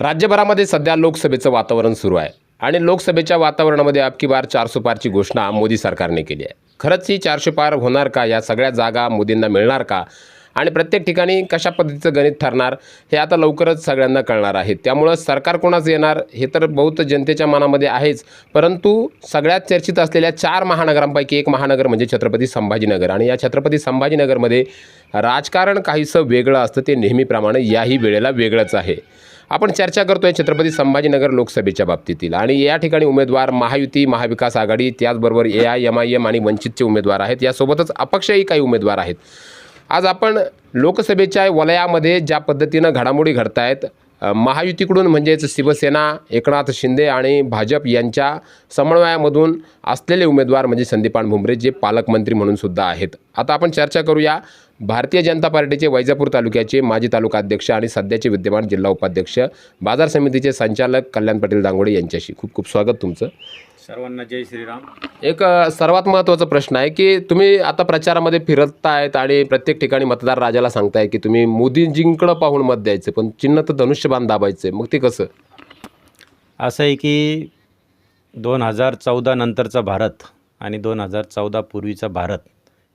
राज्यभरामध्ये सध्या लोकसभेचं वातावरण सुरू आहे आणि लोकसभेच्या वातावरणामध्ये अबकी बार चारशे पारची घोषणा मोदी सरकारने केली आहे. खरंच ही चारशे पार होणार का? या सगळ्या जागा मोदींना मिळणार का? आणि प्रत्येक ठिकाणी कशा पद्धतीचं गणित ठरणार हे आता लवकरच सगळ्यांना कळणार आहे. त्यामुळं सरकार कोणाचं येणार हे तर बहुत जनतेच्या मनामध्ये आहेच. परंतु सगळ्यात चर्चित असलेल्या चार महानगरांपैकी एक महानगर म्हणजे छत्रपती संभाजीनगर. आणि या छत्रपती संभाजीनगरमध्ये राजकारण काहीसं वेगळं असतं ते नेहमीप्रमाणे याही वेळेला वेगळंच आहे. आपण चर्चा करतो आहे छत्रपती संभाजीनगर लोकसभेच्या बाबतीतील. आणि या ठिकाणी उमेदवार महायुती महाविकास आघाडी त्याचबरोबर A I M I M आणि वंचितचे उमेदवार आहेत. यासोबतच अपक्षही काही उमेदवार आहेत. आज आपण लोकसभेच्या वलयामध्ये ज्या पद्धतीनं घडामोडी घडत आहेत महायुतीकडून म्हणजेच शिवसेना एकनाथ शिंदे आणि भाजप यांच्या समन्वयामधून असलेले उमेदवार म्हणजे संदीपान भुमरे जे पालकमंत्री म्हणून सुद्धा आहेत. आता आपण चर्चा करूया भारतीय जनता पार्टीचे वैजापूर तालुक्याचे माजी तालुका अध्यक्ष आणि सध्याचे विद्यमान जिल्हा उपाध्यक्ष बाजार समितीचे संचालक कल्याण पाटील दांगोडे यांच्याशी. खूप खूप स्वागत तुमचं. सर्वांना जय श्रीराम. एक अ, सर्वात महत्त्वाचा प्रश्न आहे की तुम्ही आता प्रचारामध्ये फिरतायत आणि प्रत्येक ठिकाणी मतदार राजाला सांगताय की तुम्ही मोदींजींकडं पाहून मत द्यायचं पण चिन्ह तर धनुष्यबाण दाबायचं मग ते कसं? असं आहे की दोन हजार चौदा नंतरचा भारत आणि दोन हजार चौदा पूर्वीचा भारत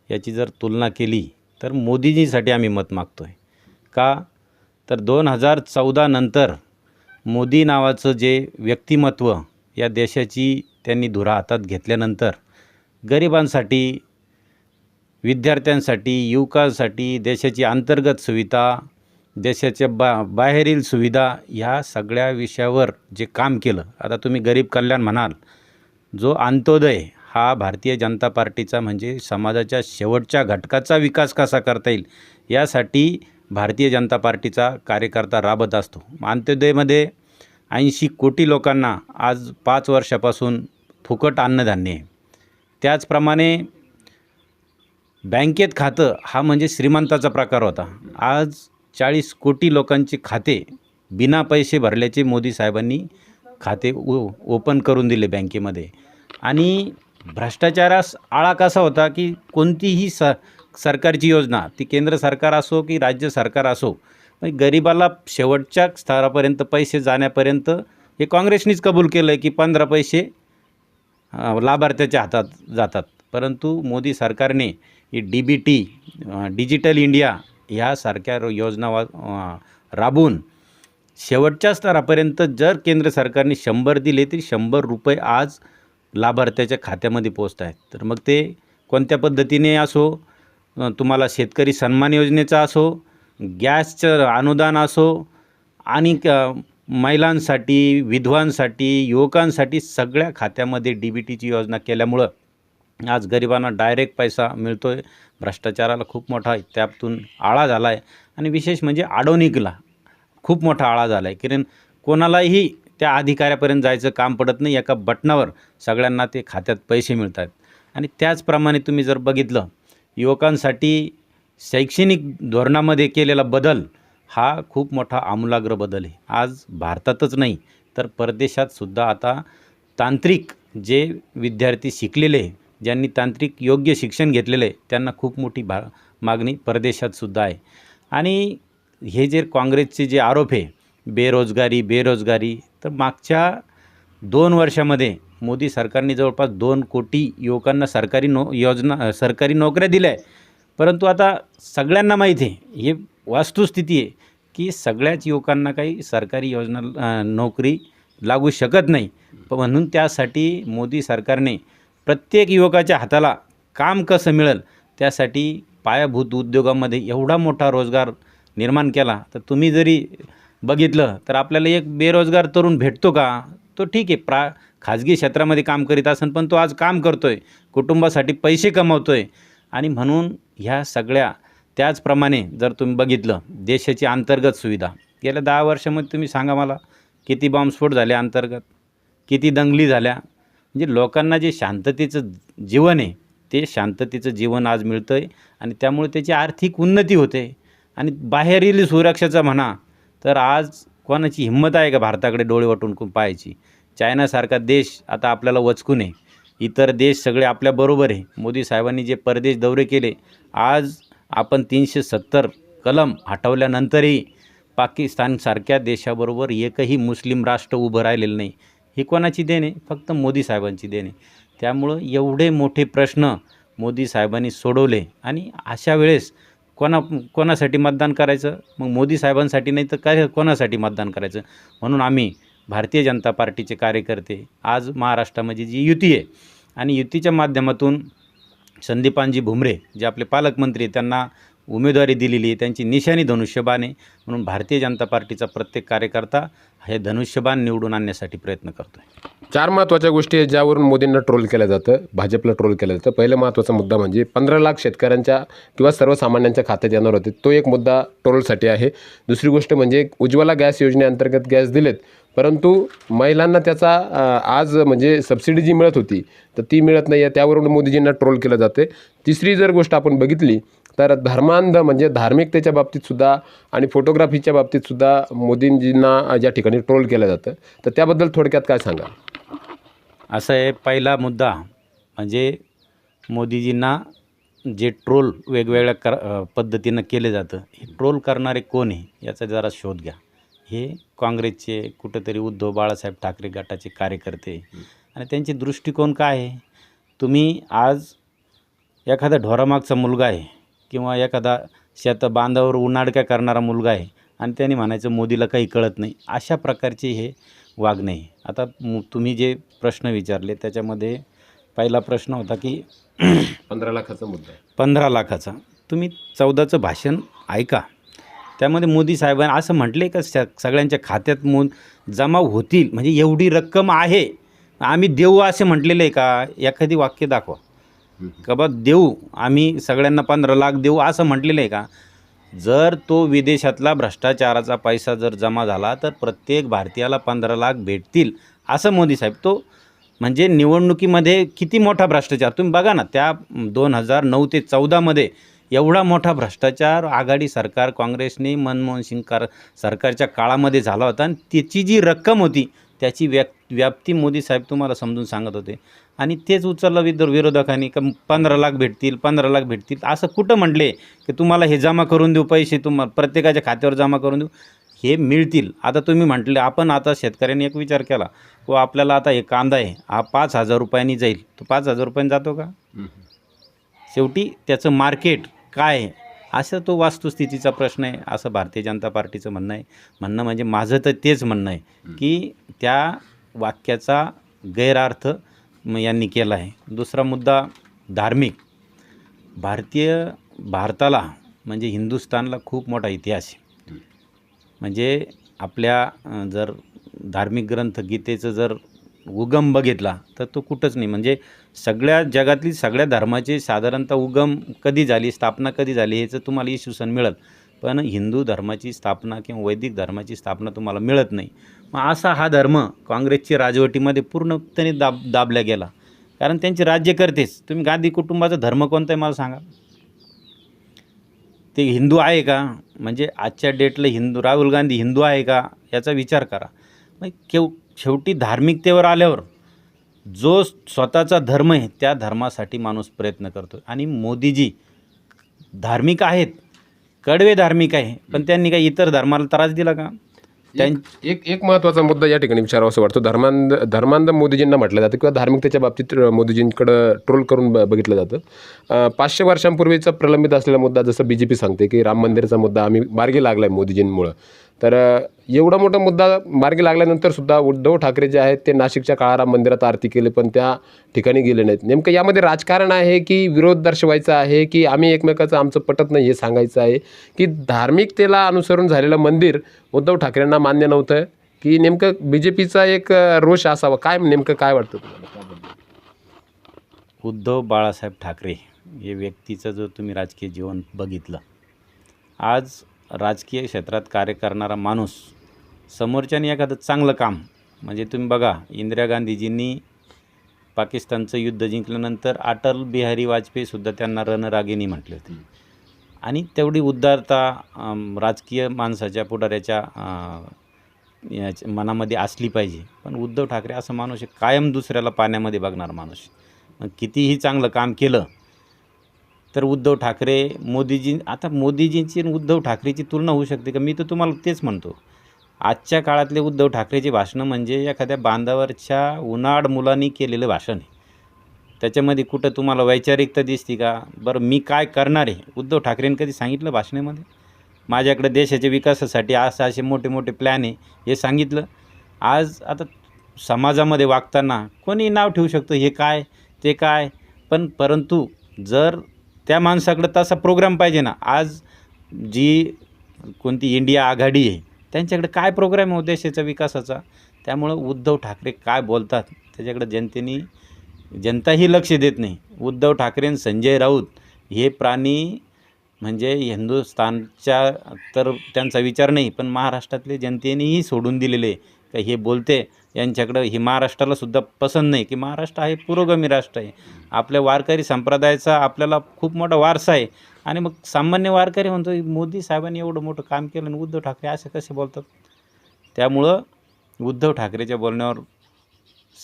याची जर तुलना केली तर मोदीजीसाठी आम्ही मत मागतो आहे का? तर दोन हजार चौदा नंतर मोदी नावाचं जे व्यक्तिमत्व या देशाची त्यांनी धुरा हातात घेतल्यानंतर गरिबांसाठी विद्यार्थ्यांसाठी युवकांसाठी देशाची अंतर्गत सुविधा देशाच्या बा बाहेरील सुविधा ह्या सगळ्या विषयावर जे काम केलं. आता तुम्ही गरीब कल्याण म्हणाल जो अंत्योदय हा भारतीय जनता पार्टीचा म्हणजे समाजाच्या शेवटच्या घटकाचा विकास कसा करता येईल यासाठी भारतीय जनता पार्टीचा कार्यकर्ता राबत असतो. अंत्योदयमध्ये ऐंशी कोटी लोकांना आज पाच वर्षापासून फुकट अन्नधान्य त्याचप्रमाणे बँकेत खातं हा म्हणजे श्रीमंताचा प्रकार होता. आज चाळीस कोटी लोकांचे खाते बिना पैसे भरल्याचे मोदी साहेबांनी खाते ओ ओपन करून दिले बँकेमध्ये. आणि भ्रष्टाचारास आळा कसा होता की कोणतीही स सरकारची योजना ती केंद्र सरकार असो की राज्य सरकार असो गरिबाला शेवटच्या स्तरापर्यंत पैसे जाण्यापर्यंत हे काँग्रेसनीच कबूल केलं आहे की पंधरा पैसे लाभार्थ्याच्या हातात जातात. परंतु मोदी सरकारने ही D B T digital India ह्यासारख्या रो- योजना वा राबवून शेवटच्या स्तरापर्यंत जर केंद्र सरकारने शंभर दिले तरी शंभर रुपये आज लाभार्थ्याच्या खात्यामध्ये पोचत आहेत. तर मग ते कोणत्या पद्धतीने असो तुम्हाला शेतकरी सन्मान योजनेचा असो गॅसचं अनुदान असो आणि क- महिलांसाठी विधवांसाठी युवकांसाठी सगळ्या खात्यामध्ये डी बी टीची योजना केल्यामुळं आज गरिबांना डायरेक्ट पैसा मिळतो आहे भ्रष्टाचाराला खूप मोठा त्यातून आळा झाला आहे आणि विशेष म्हणजे आडवणीकला खूप मोठा आळा झाला आहे कारण कोणालाही त्या अधिकाऱ्यापर्यंत जायचं काम पडत नाही. एका बटनावर सगळ्यांना ते खात्यात पैसे मिळत आहेत आणि त्याचप्रमाणे तुम्ही जर बघितलं युवकांसाठी शैक्षणिक धोरणामध्ये केलेला बदल हा खूप मोठा आमूलाग्र बदल आहे. आज भारतातच नाही तर परदेशातसुद्धा आता तांत्रिक जे विद्यार्थी शिकलेले आहे, ज्यांनी तांत्रिक योग्य शिक्षण घेतलेलं आहे त्यांना खूप मोठी भा मागणी परदेशातसुद्धा आहे. आणि हे जे काँग्रेसचे जे आरोप आहे बेरोजगारी बेरोजगारी तर मागच्या दोन वर्षामध्ये मोदी सरकारने जवळपास दोन कोटी युवकांना सरकारी नो योजना सरकारी नोकऱ्या दिल्या आहे परंतु आता सगळ्यांना माहिती आहे हे वास्तुस्थिती आहे की सगळ्याच युवकांना काही सरकारी योजना नोकरी लागू शकत नाही. प- म्हणून त्यासाठी मोदी सरकारने प्रत्येक युवकाच्या हाताला काम कसं मिळेल त्यासाठी पायाभूत उद्योगामध्ये एवढा मोठा रोजगार निर्माण केला. तर तुम्ही जरी बघितलं तर आपल्याला एक बेरोजगार तरुण भेटतो का? तो ठीक आहे प्रा खाजगी क्षेत्रामध्ये काम करीत असेल पण तो आज काम करतो आहे कुटुंबासाठी पैसे कमवतो आहे आणि म्हणून ह्या सगळ्या त्याचप्रमाणे जर तुम्ही बघितलं देशाची अंतर्गत सुविधा गेल्या दहा वर्षामध्ये तुम्ही सांगा मला किती बॉम्बस्फोट झाले अंतर्गत किती दंगली झाल्या? म्हणजे लोकांना जे शांततेचं जीवन आहे ते शांततेचं जीवन आज मिळतं आहे आणि त्यामुळे त्याची आर्थिक उन्नती होते. आणि बाहेरील सुरक्षेचा म्हणा तर आज कोणाची हिंमत आहे का भारताकडे डोळे वाटून पाहायची? चायनासारखा देश आता आपल्याला वचकून आहे. इतर देश सगळे आपल्याबरोबर आहे. मोदी साहेबांनी जे परदेश दौरे केले आज आपण तीनशे सत्तर कलम हटवल्यानंतरही पाकिस्तानसारख्या देशाबरोबर एकही मुस्लिम राष्ट्र उभं राहिलेलं नाही. ही कोणाची देणे फक्त मोदी साहेबांची देणे त्यामुळं एवढे मोठे प्रश्न मोदी साहेबांनी सोडवले आणि अशा वेळेस कोणा कोणासाठी मतदान करायचं? मग मोदी साहेबांसाठी नाही तर काय कोणासाठी मतदान करायचं? म्हणून आम्ही भारतीय जनता पार्टीचे कार्यकर्ते आज महाराष्ट्रामध्ये जी युती आहे आणि युतीच्या माध्यमातून संदीपानजी भुमरे जे आपले पालकमंत्री त्यांना उमेदवारी दिलेली त्यांची निशाणी धनुष्यबाण आहे. म्हणून भारतीय जनता पार्टीचा प्रत्येक कार्यकर्ता हे धनुष्यबाण निवडून आणण्यासाठी प्रयत्न करतो आहे चार महत्त्वाच्या गोष्टी आहेत ज्यावरून मोदींना ट्रोल केलं जातं भाजपला ट्रोल केलं जातं. पहिला महत्त्वाचा मुद्दा म्हणजे पंधरा लाख शेतकऱ्यांच्या किंवा सर्वसामान्यांच्या खात्यात येणार होते. तो एक मुद्दा ट्रोलसाठी आहे. दुसरी गोष्ट म्हणजे उज्ज्वला गॅस योजनेअंतर्गत गॅस दिलेत. परंतु महिलांना त्याचा आज म्हणजे सबसिडी जी मिळत होती तर ती मिळत नाही आहे त्यावरून मोदीजींना ट्रोल केलं जाते. तिसरी जर गोष्ट आपण बघितली तर धर्मांध म्हणजे धार्मिकतेच्या बाबतीतसुद्धा आणि फोटोग्राफीच्या बाबतीतसुद्धा मोदींजींना ज्या ठिकाणी ट्रोल केलं जातं तर त्याबद्दल थोडक्यात काय सांगा असं आहे पहिला मुद्दा म्हणजे मोदीजींना जे ट्रोल वेगवेगळ्या कर पद्धतीनं केले जातं हे ट्रोल करणारे कोण आहे याचा जरा शोध घ्या. हे काँग्रेसचे कुठंतरी उद्धव बाळासाहेब ठाकरे गटाचे कार्यकर्ते. आणि त्यांचे दृष्टिकोन काय आहे? तुम्ही आज एखादा ढोरामागचा मुलगा आहे किंवा एखादा शेत बांधावर उन्हाडक्या करणारा मुलगा आहे आणि त्यांनी म्हणायचं मोदीला काही कळत नाही. अशा प्रकारचे हे वागणे आहे. आता तुम्ही जे प्रश्न विचारले त्याच्यामध्ये पहिला प्रश्न होता की पंधरा लाखाचा मुद्दा पंधरा लाखाचा. तुम्ही चौदाचं भाषण ऐका. त्यामध्ये मोदी साहेबांनी असं म्हटले का स सगळ्यांच्या खात्यात मो जमा होतील म्हणजे एवढी रक्कम आहे आम्ही देऊ असे म्हटलेलं आहे का? एखादी वाक्य दाखवा. का बा देऊ आम्ही सगळ्यांना पंधरा लाख देऊ असं म्हटलेलं आहे का? जर तो विदेशातला भ्रष्टाचाराचा पैसा जर जमा झाला तर प्रत्येक भारतीयाला पंधरा लाख भेटतील असं मोदी साहेब. तो म्हणजे निवडणुकीमध्ये किती मोठा भ्रष्टाचार? तुम्ही बघा ना त्या दोन हजार नऊ ते चौदामध्ये एवढा मोठा भ्रष्टाचार आघाडी सरकार काँग्रेसने मनमोहन सिंग कार सरकारच्या काळामध्ये झाला होता आणि त्याची जी रक्कम होती त्याची व्या व्याप्ती मोदी साहेब तुम्हाला समजून सांगत होते. आणि तेच उचललं विद विरोधकांनी का पंधरा लाख भेटतील पंधरा लाख भेटतील असं कुठं म्हटले की तुम्हाला हे जमा करून देऊ पैसे तुम्हाला प्रत्येकाच्या खात्यावर जमा करून देऊ हे मिळतील. आता तुम्ही म्हटले आपण आता शेतकऱ्यांनी एक विचार केला व आपल्याला आता हे कांदा आहे हा पाच हजार रुपयांनी जाईल. तो पाच हजार रुपयांनी जातो का? शेवटी त्याचं मार्केट काय? आहे असं तो वास्तुस्थितीचा प्रश्न आहे असं भारतीय जनता पार्टीचं म्हणणं आहे. म्हणणं म्हणजे माझं तर तेच म्हणणं आहे की त्या वाक्याचा गैरअर्थ म यांनी केला आहे. दुसरा मुद्दा धार्मिक. भारतीय भारताला म्हणजे हिंदुस्थानला खूप मोठा इतिहास आहे. म्हणजे आपल्या जर धार्मिक ग्रंथ गीतेचं जर उगम बघितला तर तो कुठंच नाही. म्हणजे सगळ्या जगातली सगळ्या धर्माची साधारणतः उगम कधी झाली स्थापना कधी झाली ह्याचं तुम्हाला इसवी मिळेल. मिळत पण हिंदू धर्माची स्थापना किंवा वैदिक धर्माची स्थापना तुम्हाला मिळत नाही. मग असा हा धर्म काँग्रेसची राजवटीमध्ये पूर्णपणे दाब दाबला गेला. कारण त्यांचे राज्यकर्तेच तुम्ही गांधी कुटुंबाचा धर्म कोणता आहे मला सांगा? ते हिंदू आहे का? म्हणजे आजच्या डेटला हिंदू राहुल गांधी हिंदू आहे का? याचा विचार करा. मग केव शेवटी धार्मिकतेवर आल्यावर जो स्वतःचा धर्म आहे त्या धर्मासाठी माणूस प्रयत्न करतो आणि मोदीजी धार्मिक आहेत कडवे धार्मिक आहे पण त्यांनी काही इतर धर्माला त्रास दिला का? त्यां एक एक महत्त्वाचा मुद्दा या ठिकाणी विचारावा असं वाटतो. धर्मांध धर्मांध मोदीजींना म्हटलं जातं किंवा धार्मिकतेच्या बाबतीत मोदीजींकडं ट्रोल करून ब बघितलं जातं. पाचशे वर्षांपूर्वीचा प्रलंबित असलेला मुद्दा जसं बी जे पी सांगते की राम मंदिराचा मुद्दा आम्ही मार्गी लागला आहे मोदीजींमुळं. तर एवढा मोठा मुद्दा मार्गी लागल्यानंतर सुद्धा उद्धव ठाकरे जे आहेत ते नाशिकच्या काळाराम मंदिरात आरती केली पण त्या ठिकाणी गेले नाहीत. नेमकं यामध्ये राजकारण आहे की विरोध दर्शवायचा आहे की आम्ही एकमेकाचं आमचं पटत नाही हे सांगायचं आहे की धार्मिकतेला अनुसरून झालेलं मंदिर उद्धव ठाकरेंना मान्य नव्हतं की नेमकं बी जे पीचा एक रोष असावा? काय नेमकं काय वाटतं तुम्हाला उद्धव बाळासाहेब ठाकरे हे व्यक्तीचं जो तुम्ही राजकीय जीवन बघितलं आज राजकीय क्षेत्रात कार्य करणारा माणूस समोरच्याने एखादं चांगलं काम म्हणजे तुम्ही बघा इंदिरा गांधीजींनी पाकिस्तानचं युद्ध जिंकल्यानंतर अटल बिहारी वाजपेयीसुद्धा त्यांना रणरागिणी म्हटले होते आणि तेवढी उद्धारता राजकीय माणसाच्या पुढाऱ्याच्या याच्या मनामध्ये असली पाहिजे पण उद्धव ठाकरे असं माणूस आहे कायम दुसऱ्याला पाण्यामध्ये बघणार माणूस आहे. मग कितीही चांगलं काम केलं तर उद्धव ठाकरे मोदीजी आता मोदीजींची आणि उद्धव ठाकरेची तुलना होऊ शकते का? मी तर तुम्हाला तेच म्हणतो. आजच्या काळातले उद्धव ठाकरेचे भाषणं म्हणजे एखाद्या बांधावरच्या उन्हाळ मुलांनी केलेलं भाषण आहे. त्याच्यामध्ये कुठं तुम्हाला वैचारिकता दिसते का? बरं मी काय करणार आहे? उद्धव ठाकरेंनी कधी सांगितलं भाषणामध्ये? माझ्याकडे देशाच्या विकासासाठी असं असे मोठे मोठे प्लॅन आहे हे सांगितलं. आज आता समाजामध्ये वागताना कोणी नाव ठेवू शकतं? हे काय? ते काय? पण परंतु जर त्या माणसाकडं तसा प्रोग्राम पाहिजे ना. आज जी कोणती इंडिया आघाडी आहे त्यांच्याकडे काय प्रोग्राम आहे हो विकासाचा त्यामुळं उद्धव ठाकरे काय बोलतात त्याच्याकडे जनतेने जनताही लक्ष देत नाही. उद्धव ठाकरे आणि संजय राऊत हे प्राणी म्हणजे हिंदुस्थानच्या तर त्यांचा विचार नाही पण महाराष्ट्रातले जनतेनेही सोडून दिलेले आहे. का हे बोलते यांच्याकडं ही महाराष्ट्राला सुद्धा पसंत नाही की महाराष्ट्र आहे पुरोगामी राष्ट्र आहे. आपल्या वारकरी संप्रदायाचा आपल्याला खूप मोठा वारसा आहे. आणि मग सामान्य वारकरी म्हणतो मोदी साहेबांनी एवढं मोठं काम केलं आणि उद्धव ठाकरे असे कसे बोलतात? त्यामुळं उद्धव ठाकरेच्या बोलण्यावर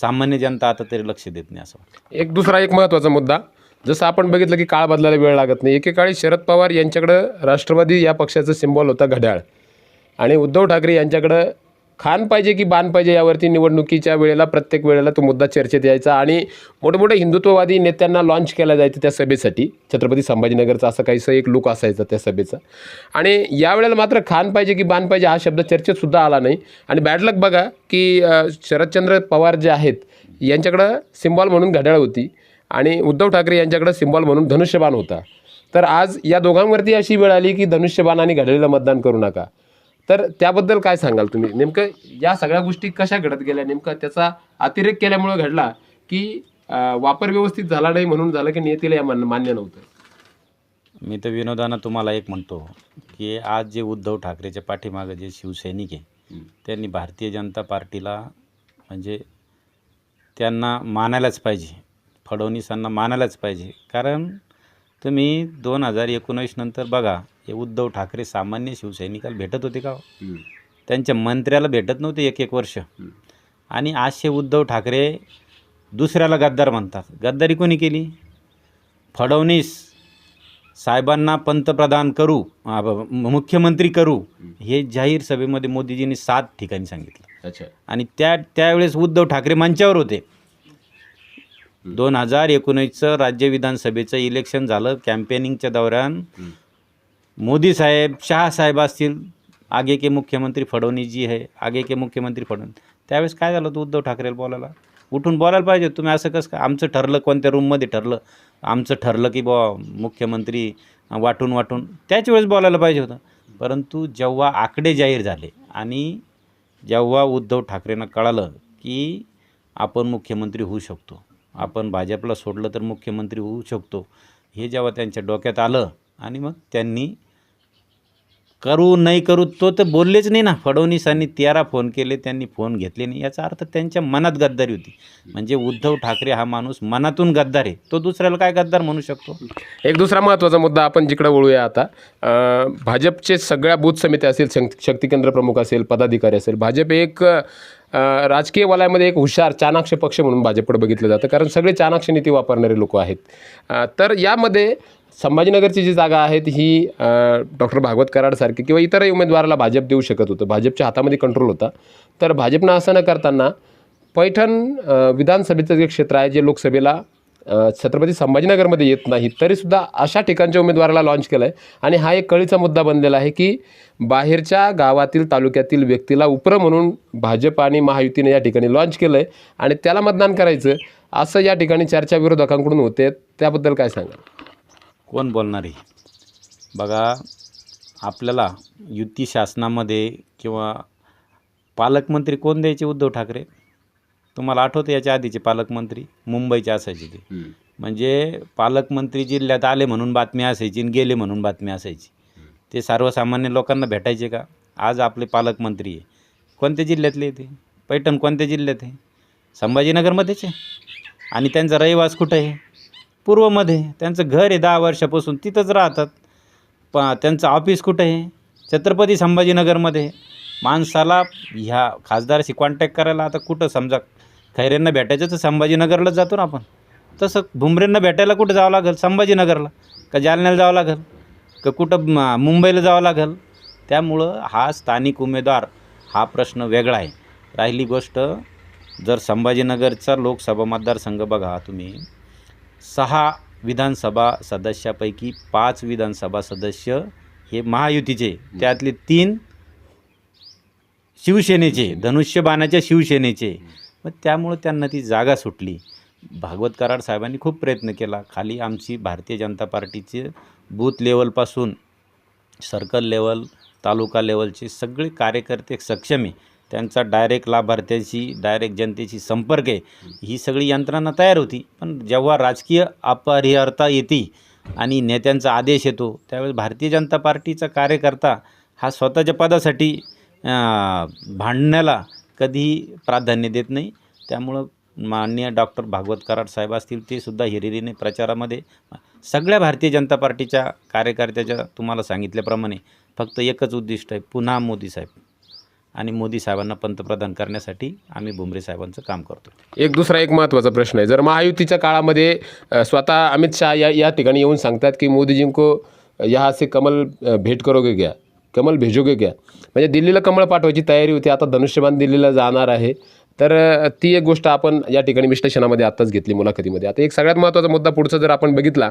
सामान्य जनता आता तरी लक्ष देत नाही असं वाटतं. एक दुसरा एक महत्त्वाचा मुद्दा जसं आपण बघितलं की काळ बदलायला वेळ लागत नाही. एकेकाळी शरद पवार यांच्याकडं राष्ट्रवादी या पक्षाचं सिम्बॉल होता घड्याळ. आणि उद्धव ठाकरे यांच्याकडं खान पाहिजे की बाण पाहिजे यावरती निवडणुकीच्या वेळेला प्रत्येक वेळेला तो मुद्दा चर्चेत यायचा आणि मोठमोठे हिंदुत्ववादी नेत्यांना लॉन्च केला जायचं त्या सभेसाठी. छत्रपती संभाजीनगरचा असं काहीसं एक लुक असायचा त्या सभेचा. आणि यावेळेला मात्र खान पाहिजे की बाण पाहिजे हा शब्द चर्चेतसुद्धा आला नाही. आणि बॅडलक बघा की शरदचंद्र पवार जे आहेत यांच्याकडं सिम्बॉल म्हणून घड्याळ होती आणि उद्धव ठाकरे यांच्याकडं सिम्बॉल म्हणून धनुष्यबाण होता. तर आज या दोघांवरती अशी वेळ आली की धनुष्यबाण आणि घड्याळीला मतदान करू नका. तर त्याबद्दल काय सांगाल तुम्ही? नेमकं या सगळ्या गोष्टी कशा घडत गेल्या? नेमकं त्याचा अतिरेक केल्यामुळं घडला की वापर व्यवस्थित झाला नाही म्हणून झालं की नियतीला या मान- मान्य नव्हतं? मी तर विनोदानं तुम्हाला एक म्हणतो की आज जे उद्धव ठाकरेच्या पाठीमागं जे शिवसैनिक आहे त्यांनी भारतीय जनता पार्टीला म्हणजे त्यांना मानायलाच पाहिजे. फडणवीसांना मानायलाच पाहिजे. कारण तुम्ही दोन हजार एकोणीस नंतर बघा हे उद्धव ठाकरे सामान्य शिवसैनिकाला भेटत होते का हो? त्यांच्या मंत्र्याला भेटत नव्हते एक एक वर्ष. आणि असे उद्धव ठाकरे दुसऱ्याला गद्दार म्हणतात. गद्दारी कोणी केली? फडणवीस साहेबांना पंतप्रधान करू मुख्यमंत्री करू हे जाहीर सभेमध्ये मोदीजींनी सात ठिकाणी सांगितलं. अच्छा. आणि त्या त्यावेळेस उद्धव ठाकरे मंचावर होते. दोन हजार एकोणीसचं राज्य विधानसभेचं इलेक्शन झालं कॅम्पेनिंगच्या दौरान मोदी साहेब शहा साहेब असतील आगे के मुख्यमंत्री फडणवीसजी आहे आगे के मुख्यमंत्री फडणवीस. त्यावेळेस काय झालं होतं उद्धव ठाकरेला बोलायला? उठून बोलायला पाहिजे तुम्ही असं कसं आमचं ठरलं कोणत्या रूममध्ये ठरलं? आमचं ठरलं की बुवा मुख्यमंत्री वाटून वाटून. त्याच वेळेस बोलायला पाहिजे होतं. परंतु जेव्हा आकडे जाहीर झाले आणि जेव्हा उद्धव ठाकरेंना कळालं की आपण मुख्यमंत्री होऊ शकतो आपण भाजपला सोडलं तर मुख्यमंत्री होऊ शकतो हे जेव्हा त्यांच्या डोक्यात आलं आणि मग त्यांनी करू नाही करू तो तर बोललेच नाही ना. फडणवीसांनी तेरा फोन केले त्यांनी फोन घेतले नाही. याचा अर्थ त्यांच्या मनात गद्दारी होती. म्हणजे उद्धव ठाकरे हा माणूस मनातून गद्दार आहे. तो दुसऱ्याला काय गद्दार म्हणू शकतो? एक दुसरा महत्त्वाचा मुद्दा आपण जिकडे वळूया आता. अं, भाजपचे सगळ्या बूथ समित्या असेल शक्ती शक्ती केंद्र प्रमुख असेल पदाधिकारी असेल भाजप एक अं, राजकीय वलयामध्ये एक हुशार चाणाक्ष पक्ष म्हणून भाजपकडे बघितलं जातं. कारण सगळे चाणाक्ष नीती वापरणारे लोक आहेत. अं, तर यामध्ये संभाजीनगरची जी जागा आहेत ही डॉक्टर भागवत कराडसारखी किंवा इतरही उमेदवाराला भाजप देऊ शकत होतं. भाजपच्या हातामध्ये कंट्रोल होता. तर भाजपनं असं न करताना पैठण विधानसभेचं जे क्षेत्र आहे जे लोकसभेला छत्रपती संभाजीनगरमध्ये येत नाही तरीसुद्धा अशा ठिकाणच्या उमेदवाराला लॉन्च केलं आहे आणि हा एक कळीचा मुद्दा बनलेला आहे की बाहेरच्या गावातील तालुक्यातील व्यक्तीला उपरं म्हणून भाजप आणि महायुतीने या ठिकाणी लॉन्च केलं आहे आणि त्याला मतदान करायचं असं या ठिकाणी चर्चा विरोधकांकडून होते. त्याबद्दल काय सांगा कोण बोलणार आहे? बघा आपल्याला युती शासनामध्ये किंवा पालकमंत्री कोण द्यायचे? उद्धव ठाकरे. तुम्हाला आठवतं याच्या आधीचे पालकमंत्री? मुंबईचे असायचे ते. म्हणजे पालकमंत्री जिल्ह्यात आले म्हणून बातमी असायची आणि गेले म्हणून बातमी असायची. ते सर्वसामान्य लोकांना भेटायचे का? आज आपले पालकमंत्री आहे. कोणत्या जिल्ह्यातले ते? पैठण कोणत्या जिल्ह्यात आहे? संभाजीनगरमध्येच आहे? आणि त्यांचा रहिवास कुठं आहे? पूर्वमध्ये त्यांचं घर आहे दहा वर्षापासून तिथंच राहतात. प त्यांचं ऑफिस कुठं आहे? छत्रपती संभाजीनगरमध्ये. माणसाला ह्या खासदाराशी कॉन्टॅक्ट करायला आता कुठं समजा खैरेंना भेटायचं तर संभाजीनगरलाच जातो ना आपण. तसं भुमरेंना भेटायला कुठं जावं लागेल? संभाजीनगरला. का जालन्याला जावं लागेल? का कुठं मुंबईला जावं लागेल? त्यामुळं हा स्थानिक उमेदवार हा प्रश्न वेगळा आहे. राहिली गोष्ट जर संभाजीनगरचा लोकसभा मतदारसंघ बघा तुम्ही. सहा विधानसभा सदस्यापैकी पाच विधानसभा सदस्य हे महायुतीचे त्यातले तीन शिवसेनेचे धनुष्यबाणाच्या शिवसेनेचे. मग त्यामुळं त्यांना ती जागा सुटली. भागवत कराड साहेबांनी खूप प्रयत्न केला. खाली आमची भारतीय जनता पार्टीचे बूथ लेवलपासून सर्कल लेवल तालुका लेवलचे सगळे कार्यकर्ते सक्षम आहे. त्यांचा डायरेक्ट लाभार्थ्याशी डायरेक्ट जनतेशी संपर्क आहे. ही सगळी यंत्रणा तयार होती. पण जेव्हा राजकीय अपरिहार्यता येते आणि नेत्यांचा आदेश येतो त्यावेळेस भारतीय जनता पार्टीचा कार्यकर्ता हा स्वतःच्या पदासाठी भांडण्याला कधीही प्राधान्य देत नाही. त्यामुळं माननीय डॉक्टर भागवत कराड साहेब असतील ते सुद्धा हिरिरीने प्रचारामध्ये सगळ्या भारतीय जनता पार्टीच्या कार्यकर्त्याच्या तुम्हाला सांगितल्याप्रमाणे फक्त एकच उद्दिष्ट आहे पुन्हा मोदी साहेब. आणि मोदी साहेबांना पंतप्रधान करण्यासाठी आम्ही भुमरे साहेबांचं काम करतो एक दुसरा एक महत्त्वाचा प्रश्न आहे. जर महायुतीच्या काळामध्ये अ, स्वतः अमित शहा या या ठिकाणी येऊन सांगतात की मोदीजींको यहाँ से कमल अ, भेट करोगे क्या? कमल भेजोगे क्या? म्हणजे दिल्लीला कमळ पाठवायची तयारी होती. आता धनुष्यबाण दिल्लीला जाणार आहे. तर अ, ती एक गोष्ट आपण या ठिकाणी विश्लेषणामध्ये आत्ताच घेतली मुलाखतीमध्ये. आता एक सगळ्यात महत्त्वाचा मुद्दा पुढचा जर आपण बघितला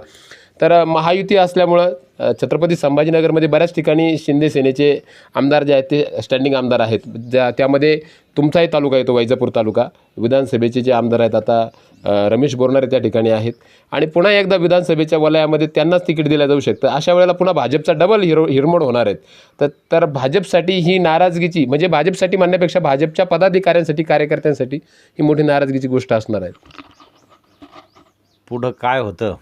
तर महायुती असल्यामुळं छत्रपती संभाजीनगरमध्ये बऱ्याच ठिकाणी शिंदे सेनेचे आमदार जे आहेत ते स्टँडिंग आमदार आहेत. ज्या त्यामध्ये तुमचाही तालुका येतो वैजापूर तालुका. विधानसभेचे जे आमदार आहेत आता रमेश बोरणारे त्या ठिकाणी आहेत. आणि पुन्हा एकदा विधानसभेच्या वलयामध्ये त्यांनाच तिकीट दिलं जाऊ शकतं. अशा वेळेला पुन्हा भाजपचा डबल हिरो हिरमोड होणार आहेत. तर तर भाजपसाठी ही नाराजगीची म्हणजे भाजपसाठी म्हणण्यापेक्षा भाजपच्या पदाधिकाऱ्यांसाठी कार्यकर्त्यांसाठी ही मोठी नाराजगीची गोष्ट असणार आहे. पुढं काय होतं?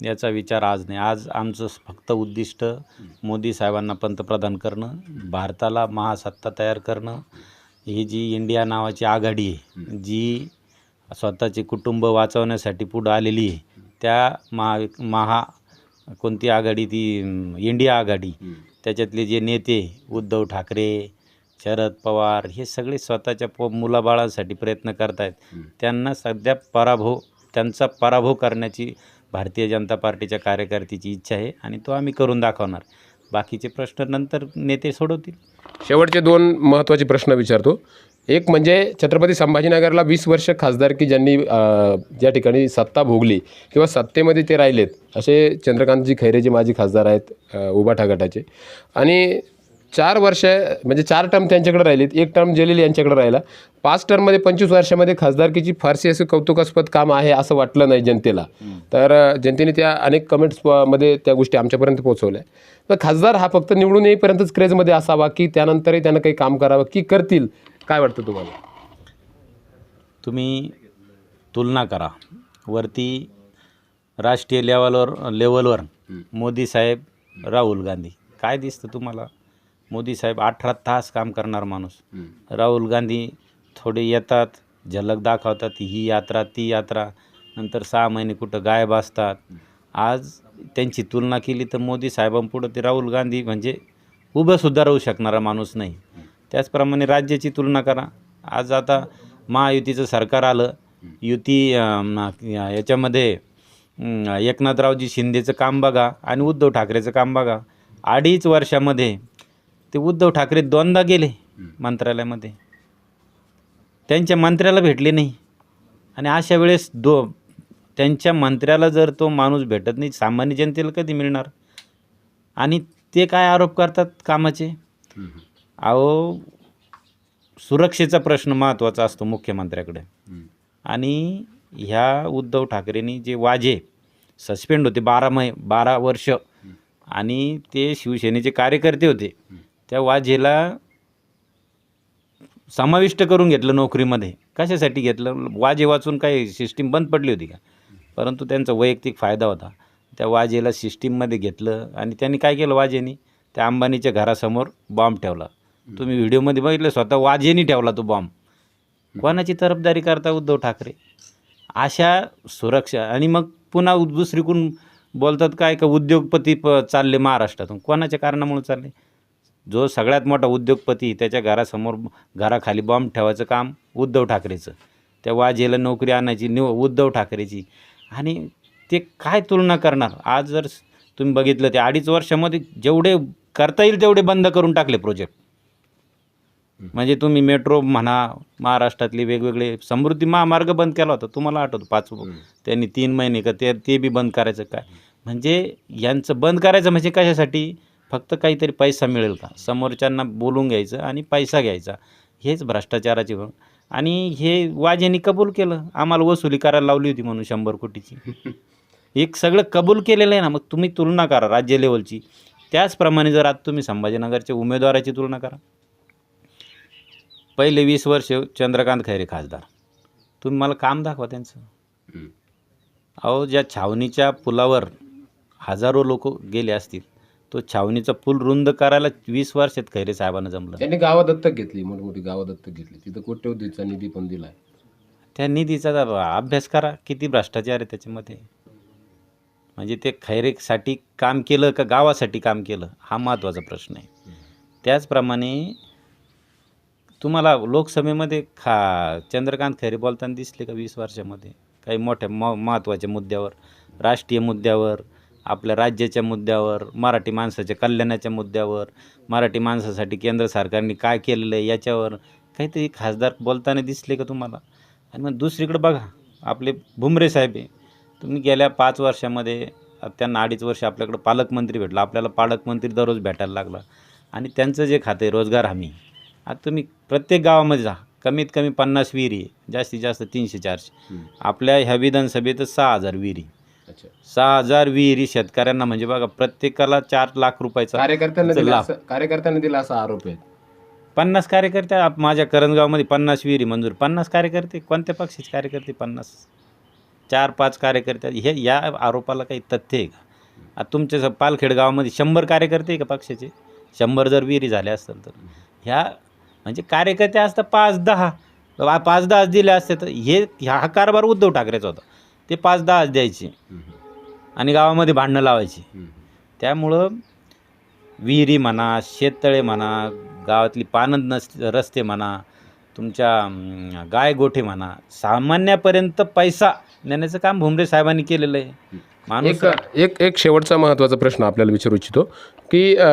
याचा विचार आज नाही. आज आमचं फक्त उद्दिष्ट मोदी साहेबांना पंतप्रधान करणं भारताला महासत्ता तयार करणं. ही जी इंडिया नावाची आघाडी आहे जी स्वतःचे कुटुंब वाचवण्यासाठी पुढं आलेली आहे त्या महा महा कोणती आघाडी ती इंडिया आघाडी त्याच्यातले जे नेते उद्धव ठाकरे शरद पवार हे सगळे स्वतःच्या प मुलाबाळांसाठी प्रयत्न करत आहेत त्यांना सध्या पराभव त्यांचा पराभव करण्याची भारतीय जनता पार्टीच्या कार्यकर्त्याची इच्छा आहे आणि तो आम्ही करून दाखवणार. बाकीचे प्रश्न नंतर नेते सोडवतील. शेवटचे दोन महत्त्वाचे प्रश्न विचारतो. एक म्हणजे छत्रपती संभाजीनगरला वीस वर्ष खासदारकी ज्यांनी ज्या ठिकाणी सत्ता भोगली किंवा सत्तेमध्ये ते राहिलेत असे चंद्रकांतजी खैरे जे माजी खासदार आहेत उभा उबाठा गटाचे. आणि चार वर्ष म्हणजे चार टर्म त्यांच्याकडे राहिलीत. एक टर्म जलील यांच्याकडे राहिला. पाच टर्ममध्ये पंचवीस वर्षामध्ये खासदारकीची फारशी असं कौतुकास्पद काम आहे असं वाटलं नाही जनतेला. तर जनतेने त्या अनेक कमेंट्समध्ये त्या गोष्टी आमच्यापर्यंत पोहोचवल्या. तर खासदार हा फक्त निवडून येईपर्यंतच क्रेजमध्ये असावा की त्यानंतरही त्यानं काही काम करावं? की करतील? काय वाटतं तुम्हाला? तुम्ही तुलना करा. वरती राष्ट्रीय लेवलवर लेवलवर मोदी साहेब राहुल गांधी. काय दिसतं तुम्हाला? मोदी साहेब अठरा तास काम करणार माणूस. राहुल गांधी थोडे येतात झलक दाखवतात ही यात्रा ती यात्रा. नंतर सहा महिने कुठं गायब असतात. आज त्यांची तुलना केली तर मोदी साहेबांपुढं ते राहुल गांधी म्हणजे उभंसुद्धा राहू शकणारा माणूस नाही. त्याचप्रमाणे राज्याची तुलना करा. आज आता महायुतीचं सरकार आलं. युती याच्यामध्ये एकनाथरावजी शिंदेचं काम बघा आणि उद्धव ठाकरेचं काम बघा. अडीच वर्षामध्ये ते उद्धव ठाकरे दोनदा गेले मंत्रालयामध्ये. त्यांच्या मंत्र्याला भेटले नाही. आणि अशा वेळेस दो त्यांच्या मंत्र्याला जर तो माणूस भेटत नाही सामान्य जनतेला कधी मिळणार? आणि ते काय आरोप करतात कामाचे? अहो सुरक्षेचा प्रश्न महत्त्वाचा असतो मुख्यमंत्र्याकडे. आणि ह्या उद्धव ठाकरेंनी जे वाजे सस्पेंड होते बारा मै बारा वर्ष आणि ते शिवसेनेचे कार्यकर्ते होते. त्या वाजेला समाविष्ट करून घेतलं नोकरीमध्ये. कशासाठी घेतलं? वाजे वाचून काही सिस्टीम बंद पडली होती का? परंतु त्यांचा वैयक्तिक फायदा होता. त्या वाजेला सिस्टीममध्ये घेतलं आणि त्यांनी काय केलं वाजेनी? त्या अंबानीच्या घरासमोर बॉम्ब ठेवला. तुम्ही व्हिडिओमध्ये बघितलं स्वतः वाजेनी ठेवला तो बॉम्ब कोणाची तरफदारी करता उद्धव ठाकरे? अशा सुरक्षा आणि मग पुन्हा दुसरीकडून बोलतात काय का उद्योगपती प चालले महाराष्ट्रातून? कोणाच्या कारणामुळे चालले? जो सगळ्यात मोठा उद्योगपती त्याच्या घरासमोर घराखाली बॉम्ब ठेवायचं काम उद्धव ठाकरेचं. त्या वाजेला नोकरी आणायची निव उद्धव ठाकरेची. आणि ते काय तुलना करणार? आज जर तुम्ही बघितलं ते अडीच वर्षामध्ये जेवढे करता येईल तेवढे बंद करून टाकले प्रोजेक्ट म्हणजे तुम्ही मेट्रो म्हणा महाराष्ट्रातले वेगवेगळे समृद्धी महामार्ग बंद केला होता. तुम्हाला आठवतं पाच त्यांनी तीन महिने का ते ते बी बंद करायचं काय? म्हणजे यांचं बंद करायचं म्हणजे कशासाठी? फक्त काहीतरी पैसा मिळेल का? समोरच्यांना बोलून घ्यायचं आणि पैसा घ्यायचा. हेच भ्रष्टाचाराची भर- आणि हे वाजेंनी कबूल केलं. आम्हाला वसुली करायला लावली होती म्हणून शंभर कोटीची. एक सगळं कबूल केलेलं आहे ना मग तुम्ही तुलना करा राज्य लेवलची. त्याचप्रमाणे जर आज तुम्ही संभाजीनगरच्या उमेदवाराची तुलना करा. पहिले वीस वर्ष चंद्रकांत खैरे खासदार. तुम्ही मला काम दाखवा त्यांचं. अहो ज्या छावणीच्या पुलावर हजारो लोक गेले असतील तो छावणीचा पूल रुंद करायला वीस वर्षात खैरे साहेबांना जमलं त्यांनी गावं दत्तक घेतली मोठमोठी गावं दत्तक घेतली. तिथं कोट्यवधीचा निधी पण दिलाय. त्या निधीचा जर अभ्यास करा किती भ्रष्टाचार आहे त्याच्यामध्ये? म्हणजे ते खैरेसाठी काम केलं का गावासाठी काम केलं हा महत्त्वाचा प्रश्न आहे. त्याचप्रमाणे तुम्हाला लोकसभेमध्ये खा चंद्रकांत खैरे बोलताना दिसले का वीस वर्षामध्ये? काही मोठ्या म महत्त्वाच्या मुद्द्यावर राष्ट्रीय मुद्द्यावर आपल्या राज्याच्या मुद्द्यावर मराठी माणसाच्या कल्याणाच्या मुद्द्यावर मराठी माणसासाठी केंद्र सरकारने काय केलेलं आहे याच्यावर काहीतरी खासदार बोलताना दिसले का तुम्हाला? आणि मग दुसरीकडे बघा आपले भुमरे साहेब आहे. तुम्ही गेल्या पाच वर्षामध्ये त्यांना अडीच वर्ष आपल्याकडं पालकमंत्री भेटला आपल्याला पालकमंत्री दररोज भेटायला लागला. आणि त्यांचं जे खातं आहे रोजगार हमी आता तुम्ही प्रत्येक गावामध्ये जा कमीत कमी पन्नास विहिरी जास्तीत जास्त तीनशे चारशे. आपल्या ह्या विधानसभेतच सहा हजार विहिरी. सहा हजार विहिरी शेतकऱ्यांना म्हणजे बघा प्रत्येकाला चार लाख रुपयाचा कार्यकर्त्यांना दिला लाभ. असं- कार्यकर्त्यांना दिला असा आरोप आहे. पन्नास कार्यकर्ते आप- माझ्या करंजगावमध्ये पन्नास विहिरी मंजूर. पन्नास कार्यकर्ते कोणत्या पक्षाचे कार्यकर्ते पन्नास? चार पाच कार्यकर्ते. हे या आरोपाला काही तथ्य आहे का? आता तुमच्या स- पालखेड गावामध्ये शंभर कार्यकर्ते आहे का पक्षाचे? शंभर जर विहिरी झाल्या असतील तर. ह्या म्हणजे कार्यकर्ते असतात पाच दहा. पाच दहा दिले असते तर हे हा कारभार उद्धव ठाकरेचा होता. ते पाच दहा द्यायचे. आणि गावामध्ये भांडणं लावायची. त्यामुळं विहिरी म्हणा शेततळे म्हणा गावातली पानं नस रस्ते म्हणा तुमच्या गाय गोठे म्हणा सामान्यापर्यंत पैसा नेण्याचं काम भुमरे साहेबांनी केलेलं आहे. माणूस एक एक एक शेवटचा महत्त्वाचा प्रश्न आपल्याला विचारू इच्छितो की अ,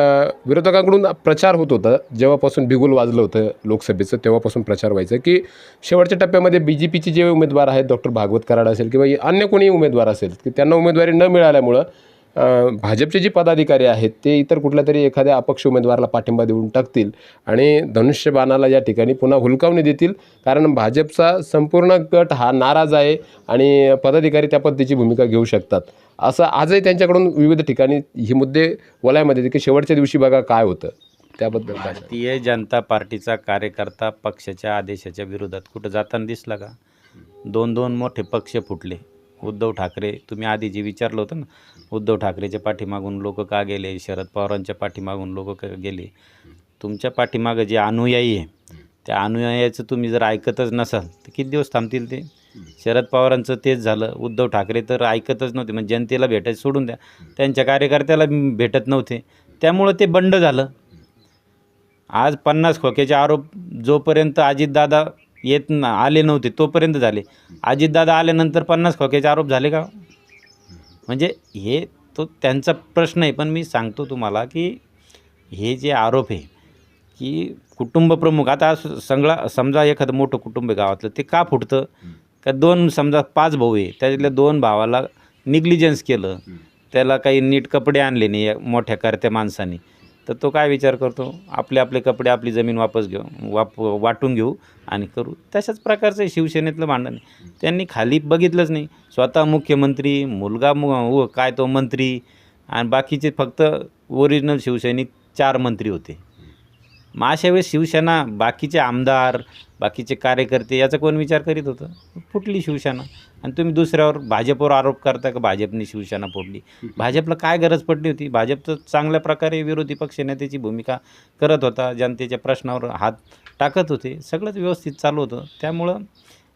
विरोधकांकडून प्रचार होत होता जेव्हापासून बिगुल वाजलं होतं लोकसभेचं तेव्हापासून प्रचार व्हायचा की शेवटच्या टप्प्यामध्ये बी जे पीचे जे उमेदवार आहेत डॉक्टर भागवत कराड असेल किंवा अन्य कोणी उमेदवार असेल की त्यांना उमेदवारी न मिळाल्यामुळं भाजपचे जे पदाधिकारी आहेत ते इतर कुठल्या तरी एखाद्या अपक्ष उमेदवाराला पाठिंबा देऊन टाकतील आणि धनुष्यबाणाला या ठिकाणी पुन्हा हुलकावणी देतील. कारण भाजपचा संपूर्ण गट हा नाराज आहे आणि पदाधिकारी त्या पद्धतीची भूमिका घेऊ शकतात. असं आजही त्यांच्याकडून विविध ठिकाणी हे मुद्दे वलयामध्ये की शेवटच्या दिवशी बघा काय होतं. त्याबद्दल भारतीय जनता पार्टीचा कार्यकर्ता पक्षाच्या आदेशाच्या विरोधात कुठं जाताना दिसला का? दोन दोन मोठे पक्ष फुटले. उद्धव ठाकरे तुम्ही आधी जे विचारलं होतं ना उद्धव ठाकरेच्या पाठीमागून लोक का गेले शरद पवारांच्या पाठीमागून लोक का गेले? तुमच्या पाठीमागं जे अनुयायी आहे त्या अनुयायाचं तुम्ही जर ऐकतच नसाल तर किती दिवस थांबतील ते? शरद पवारांचं तेच झालं उद्धव ठाकरे तर ऐकतच नव्हते म्हणजे जनतेला भेटायचं सोडून द्या. त्यांच्या कार्यकर्त्याला भेटत नव्हते. त्यामुळं ते बंड झालं. आज पन्नास खोक्याचे आरोप जोपर्यंत अजितदादा येत ना आले नव्हते तोपर्यंत झाले. अजितदादा आल्यानंतर पन्नास खोक्याचे आरोप झाले का? म्हणजे हे तो त्यांचा प्रश्न आहे पण मी सांगतो तुम्हाला की हे जे आरोप आहे की कुटुंब प्रमुख आता सगळा समजा एखादं मोठं कुटुंब आहे गावातलं ते का फुटतं? का दोन समजा पाच भाऊ आहे त्याच्यातल्या दोन भावाला निग्लिजन्स केलं त्याला काही नीट कपडे आणले नाही या मोठ्या करत्या माणसाने. तर तो काय विचार करतो? आपले आपले कपडे आपली जमीन वापस घेऊ वाप वाटून घेऊ आणि करू. तशाच प्रकारचं शिवसेनेतलं भांडण आहे. त्यांनी खाली बघितलंच नाही. स्वतः मुख्यमंत्री मुलगा मु काय तो मंत्री आणि बाकीचे फक्त ओरिजिनल शिवसैनिक चार मंत्री होते. मग अशा वेळेस शिवसेना बाकीचे आमदार बाकीचे कार्यकर्ते याचा कोण विचार करीत होतं? फुटली शिवसेना. आणि तुम्ही दुसऱ्यावर भाजपवर आरोप करता का भाजपने शिवसेना फोडली? भाजपला काय गरज पडली होती? भाजप तर चांगल्या प्रकारे विरोधी पक्षनेत्याची भूमिका करत होता जनतेच्या प्रश्नावर हात टाकत होते. सगळंच व्यवस्थित चालू होतं. त्यामुळं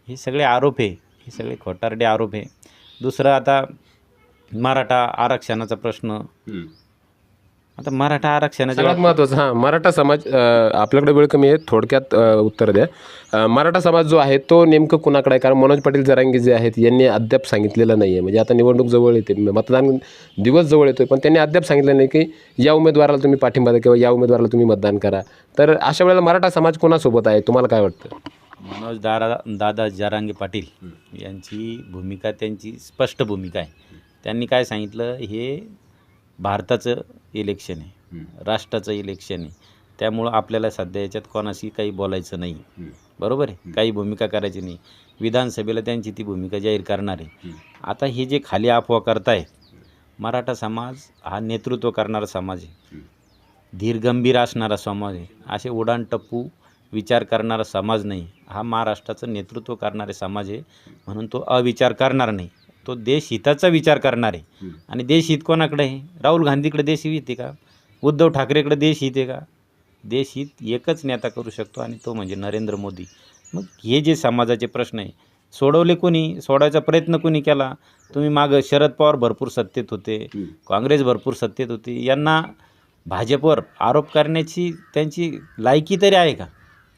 हे सगळे आरोप आहे. हे सगळे खोटारडे आरोप आहे. दुसरं आता मराठा आरक्षणाचा प्रश्न. आता मराठा आरक्षणाच्या सगळ्यात महत्त्वाचं हां मराठा समाज अ, आपल्याकडे वेळ कमी आहे थोडक्यात अ, उत्तर द्या. अ, मराठा समाज जो आहे तो नेमकं कुणाकडे आहे? कारण मनोज पाटील जरांगे जे आहेत यांनी अद्याप सांगितलेलं नाही आहे म्हणजे आता निवडणूक जवळ येते मतदान दिवस जवळ येतोय पण त्यांनी अद्याप सांगितलं नाही की या उमेदवाराला तुम्ही पाठिंबा द्या किंवा या उमेदवाराला तुम्ही मतदान करा. तर अशा वेळेला मराठा समाज कोणासोबत आहे? तुम्हाला काय वाटतं? मनोज दादा दादा जरांगे पाटील यांची भूमिका त्यांची स्पष्ट भूमिका आहे. त्यांनी काय सांगितलं? हे भारताचं इलेक्शन आहे. राष्ट्राचं इलेक्शन आहे. त्यामुळं आपल्याला सध्या याच्यात कोणाशी काही बोलायचं नाही. बरोबर आहे? काही भूमिका करायची नाही. विधानसभेला त्यांची ती भूमिका जाहीर करणार आहे. आता हे जे खाली अफवा करताय मराठा समाज हा नेतृत्व करणारा समाज आहे. धीरगंभीर असणारा समाज आहे. असे उडाण टप्पू विचार करणारा समाज नाही. हा महाराष्ट्राचं नेतृत्व करणारे समाज आहे म्हणून तो अविचार करणार नाही. तो देशहिताचा विचार करणार आहे. आणि देशहित कोणाकडे आहे? राहुल गांधीकडे देशहित आहे का? उद्धव ठाकरेकडे देशहित आहे का? देशहित एकच नेता करू शकतो आणि तो म्हणजे नरेंद्र मोदी. मग हे जे समाजाचे प्रश्न आहे सोडवले कोणी? सोडायचा प्रयत्न कोणी केला? तुम्ही मागं शरद पवार भरपूर सत्तेत होते काँग्रेस भरपूर सत्तेत होती. यांना भाजपवर आरोप करण्याची त्यांची लायकी तरी आहे का?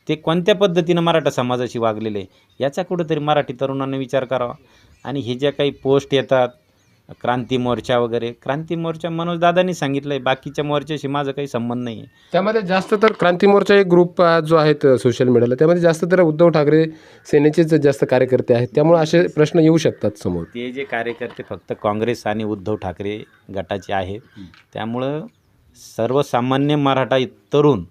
ते कोणत्या पद्धतीनं मराठा समाजाशी वागलेले? आहे याचा कुठंतरी मराठी तरुणांनी विचार करावा. आणि हे ज्या काही पोस्ट येतात क्रांती मोर्चा वगैरे क्रांती मोर्चा मनोज दादांनी सांगितलं आहे बाकीच्या मोर्चाशी माझा काही संबंध नाही आहे त्यामध्ये जास्त तर क्रांती मोर्चा एक ग्रुप जो आहे सोशल मीडियाला त्यामध्ये जास्त तर उद्धव ठाकरे सेनेचेच जास्त कार्यकर्ते आहेत त्यामुळे असे प्रश्न येऊ शकतात समोर. ते जे कार्यकर्ते फक्त काँग्रेस आणि उद्धव ठाकरे गटाचे आहेत त्यामुळं सर्वसामान्य मराठा तरुण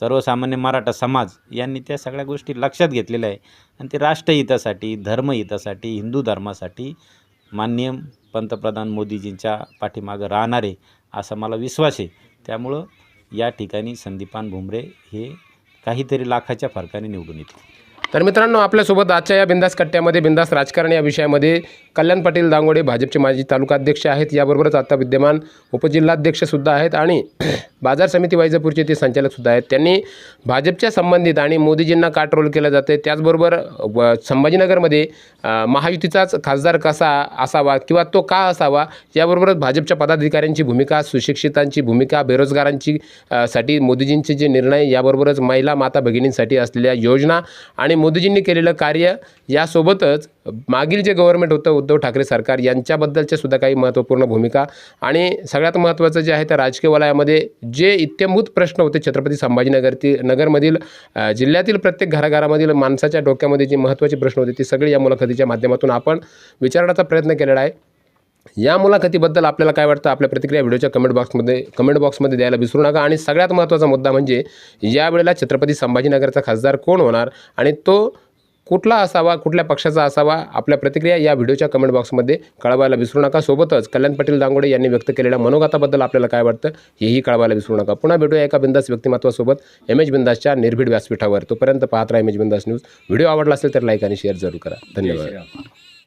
सर्वसामान्य मराठा समाज यांनी त्या सगळ्या गोष्टी लक्षात घेतलेल्या आहे. आणि ते राष्ट्रहितासाठी धर्महितासाठी हिंदू धर्मासाठी माननीय पंतप्रधान मोदीजींच्या पाठीमागं राहणारे असा मला विश्वास आहे. त्यामुळं या ठिकाणी संदीपान भुमरे हे काहीतरी लाखाच्या फरकाने निवडून येतील. तर मित्रांनो आपल्यासोबत आजच्या या बिंदास कट्ट्यामध्ये बिंदास राजकारण या विषयामध्ये कल्याण पाटील दांगोडे भाजपचे माजी तालुका अध्यक्ष आहेत. याबरोबरच आता विद्यमान उपजिल्हाध्यक्षसुद्धा आहेत आणि बाजार समिती वैजापूरचे ते संचालकसुद्धा आहेत. त्यांनी भाजपच्या संबंधित आणि मोदीजींना का ट्रोल केलं जाते त्याचबरोबर व संभाजीनगरमध्ये महायुतीचाच खासदार कसा असावा किंवा तो का असावा याबरोबरच भाजपच्या पदाधिकाऱ्यांची भूमिका सुशिक्षितांची भूमिका बेरोजगारांची साठी मोदीजींचे जे निर्णय याबरोबरच महिला माता भगिनींसाठी असलेल्या योजना आणि आणि मोदीजींनी केलेलं कार्य यासोबतच मागील जे गव्हर्नमेंट होतं उद्धव ठाकरे सरकार यांच्याबद्दलच्या सुद्धा काही महत्त्वपूर्ण भूमिका आणि सगळ्यात महत्त्वाचं जे आहे त्या राजकीय वलयामध्ये जे इत्यंभूत प्रश्न होते छत्रपती संभाजीनगरती नगरमधील जिल्ह्यातील प्रत्येक घराघरामधील माणसाच्या डोक्यामध्ये जी महत्त्वाचे प्रश्न होते ती सगळी या मुलाखतीच्या माध्यमातून आपण विचारण्याचा प्रयत्न केलेला आहे. या मुलाखतीबद्दल आपल्याला काय वाटतं? आपल्या प्रतिक्रिया व्हिडिओच्या कमेंट बॉक्समध्ये कमेंट बॉक्समध्ये द्यायला विसरू नका. आणि सगळ्यात महत्त्वाचा मुद्दा म्हणजे यावेळेला छत्रपती संभाजीनगरचा खासदार कोण होणार? आणि तो कुठला असावा कुठल्या पक्षाचा असावा? आपल्या प्रतिक्रिया या व्हिडिओच्या कमेंट बॉक्समध्ये कळवायला विसरू नका. सोबतच कल्याण पाटील दांगोडे यांनी व्यक्त केलेल्या मनोगताबद्दल आपल्याला काय वाटतं? हेही कळवायला विसरू नका. पुन्हा भेटूया एका बिंदास व्यक्तिमत्वासोबत एम एच बिंदासच्या निर्भीड व्यासपीठावर. तोपर्यंत पाहत राहा M H Bindaas news. Video आवडला असेल तर लाईक आणि शेअर जरूर करा. धन्यवाद.